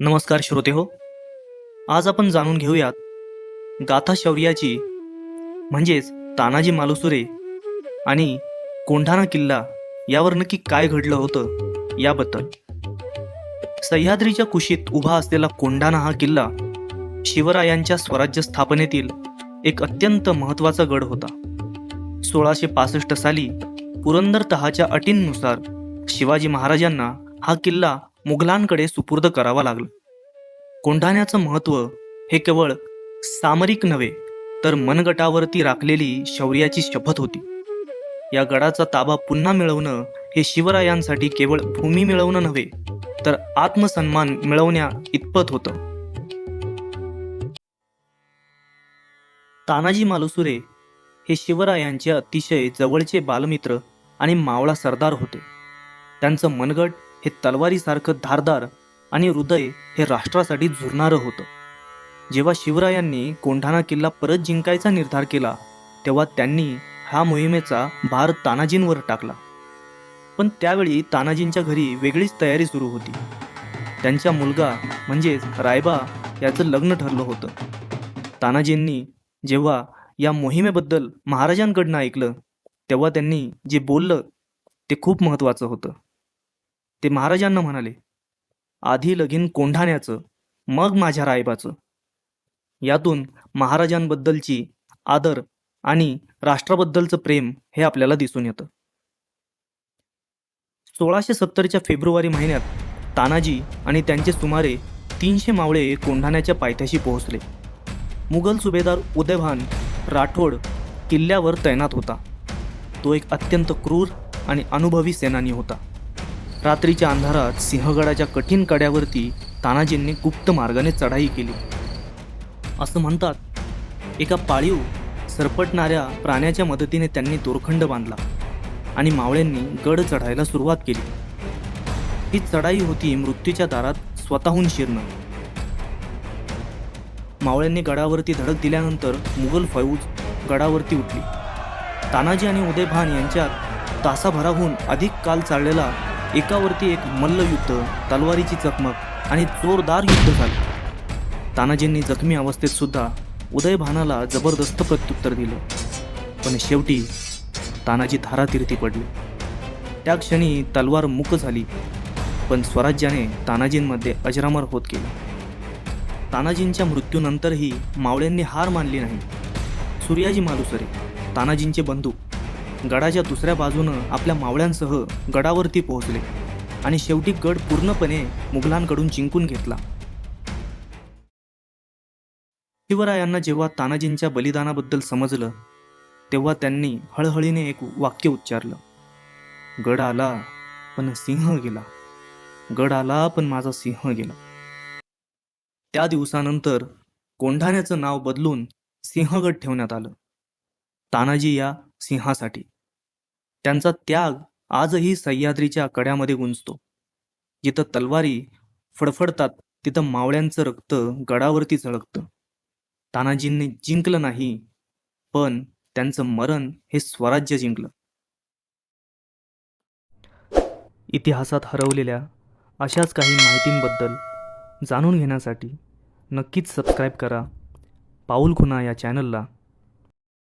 नमस्कार श्रोते हो. आज आपण जाणून घेऊयात गाथा शौर्याची म्हणजेच तानाजी मालुसुरे आणि कोंढाणा किल्ला यावर नक्की काय घडलं होतं याबद्दल. सह्याद्रीच्या कुशीत उभा असलेला कोंढाणा हा किल्ला शिवरायांच्या स्वराज्य स्थापनेतील एक अत्यंत महत्त्वाचा गड होता. सोळाशे पासष्ट साली पुरंदर तहाच्या अटींनुसार शिवाजी महाराजांना हा किल्ला मुघलांकडे सुपूर्द करावा लागला. कोंढाण्याचं महत्त्व हे केवळ सामरिक नव्हे तर मनगटावरती राखलेली शौर्याची शपथ होती. या गडाचा ताबा पुन्हा मिळवणं हे शिवरायांसाठी केवळ भूमी मिळवणं नव्हे तर आत्मसन्मान मिळवण्या इतपत होतं. तानाजी मालुसुरे हे शिवरायांचे अतिशय जवळचे बालमित्र आणि मावळा सरदार होते. त्यांचं मनगट हे तलवारीसारखं धारदार आणि हृदय हे राष्ट्रासाठी झुरणारं होतं. जेव्हा शिवरायांनी कोंढाणा किल्ला परत जिंकायचा निर्धार केला तेव्हा त्यांनी हा मोहिमेचा भार तानाजींवर टाकला. पण त्यावेळी तानाजींच्या घरी वेगळीच तयारी सुरू होती. त्यांचा मुलगा म्हणजेच रायबा याचं लग्न ठरलं होतं. तानाजींनी जेव्हा या मोहिमेबद्दल महाराजांकडनं ऐकलं तेव्हा त्यांनी जे बोललं ते खूप महत्त्वाचं होतं. ते महाराजांना म्हणाले आधी लगीन कोंढाण्याचं मग माझ्या रायबाचं. यातून महाराजांबद्दलची आदर आणि राष्ट्राबद्दलचं प्रेम हे आपल्याला दिसून येतं. सोळाशे सत्तरच्या फेब्रुवारी महिन्यात तानाजी आणि त्यांचे सुमारे तीनशे मावळे कोंढाण्याच्या पायथ्याशी पोहोचले. मुघल सुभेदार उदयभान राठोड किल्ल्यावर तैनात होता. तो एक अत्यंत क्रूर आणि अनुभवी सेनानी होता. रात्रीच्या अंधारात सिंहगडाच्या कठीण कड्यावरती तानाजींनी गुप्त मार्गाने चढाई केली. असं म्हणतात एका पाळीव सरपटणाऱ्या प्राण्याच्या मदतीने त्यांनी दोरखंड बांधला आणि मावळ्यांनी गड चढायला सुरुवात केली. ही चढाई होती मृत्यूच्या दारात स्वतःहून शिरणं. मावळ्यांनी गडावरती धडक दिल्यानंतर मुघल फौज गडावरती उठली. तानाजी आणि उदयभान यांच्यात तासाभराहून अधिक काल चाललेला एकावरती एक मल्लयुद्ध तलवारीची चकमक आणि जोरदार युद्ध झाले. तानाजींनी जखमी अवस्थेत सुद्धा उदयभानाला जबरदस्त प्रत्युत्तर दिलं. पण शेवटी तानाजी धारातीर्थी पडले. त्या क्षणी तलवार मुक झाली पण स्वराज्याने तानाजींमध्ये अजरामर होत गेले तानाजींच्या मृत्यूनंतरही मावळ्यांनी हार मानली नाही. सूर्याजी मालुसरे तानाजींचे बंधू गडाच्या दुसऱ्या बाजूनं आपल्या मावळ्यांसह गडावरती पोहोचले आणि शेवटी गड पूर्णपणे मुघलांकडून जिंकून घेतला. शिवरायांना जेव्हा तानाजींच्या बलिदानाबद्दल समजलं तेव्हा त्यांनी हळहळीने एक वाक्य उच्चारलं. गड आला पण सिंह गेला. गड आला पण माझा सिंह गेला. त्या दिवसानंतर कोंढाण्याचं नाव बदलून सिंहगड ठेवण्यात आलं. तानाजी या सिंहासाठी. त्यांचा त्याग आजही सह्याद्रीच्या कड्यामध्ये गुंजतो. जिथं तलवारी फडफडतात तिथं मावळ्यांचं रक्त गडावरती झळकतं. तानाजींनी जिंकलं नाही पण त्यांचं मरण हे स्वराज्य जिंकलं. इतिहासात हरवलेल्या अशाच काही माहितींबद्दल जाणून घेण्यासाठी नक्कीच सबस्क्राईब करा. पाऊल खुना या चॅनलला